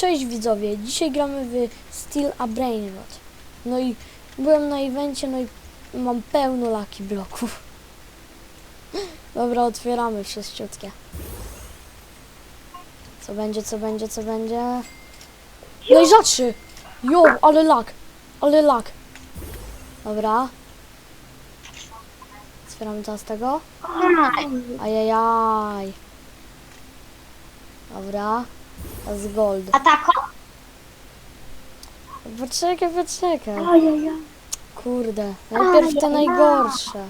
Cześć widzowie, dzisiaj gramy w Steel a Brainrot. No i byłem na evencie, no i mam pełno laki bloków. Dobra, otwieramy wszyściutkie. Co będzie, co będzie, co będzie? No i za trzy! Jo, ale lak, ale lak. Dobra. Otwieramy teraz tego. Ajajaj. Dobra. Jest gold. A tako? Poczekaj, poczekaj. Ojej. Kurde. Najpierw te najgorsze.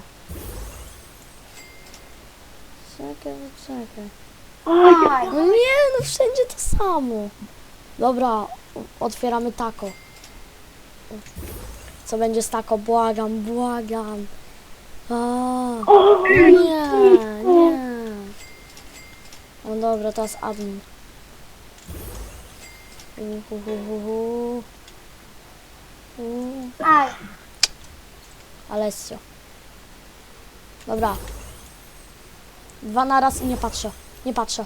Czekaj, poczekaj. No nie, no wszędzie to samo. Dobra, otwieramy tako. Co będzie z tako? Błagam, błagam. A, nie, nie. No dobra, teraz admin. Uhuhuhu. Alessio. Dobra. Dwa na raz i nie patrzę. Nie patrzę.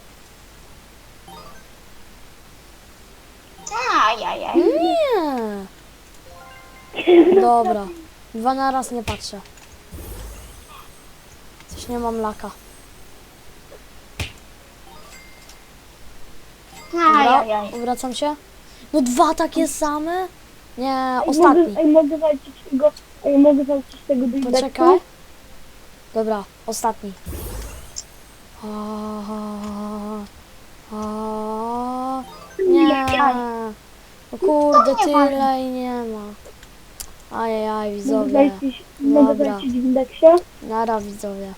Ajajaj. Nie. Dobra. Dwa na raz nie patrzę. Coś nie mam laka. Ajajaj. wracam się. No dwa takie same? Nie, ostatni. Mogę, ej, mogę walczyć tego, ej, mogę walczyć tego do Poczekaj. Dobra, ostatni. A, a, a, nie. No kurde, tyle i nie ma. Ajajaj, Mogę widzowie. walczyć, mogę Dobra. walczyć w indeksie. Nara, widzowie.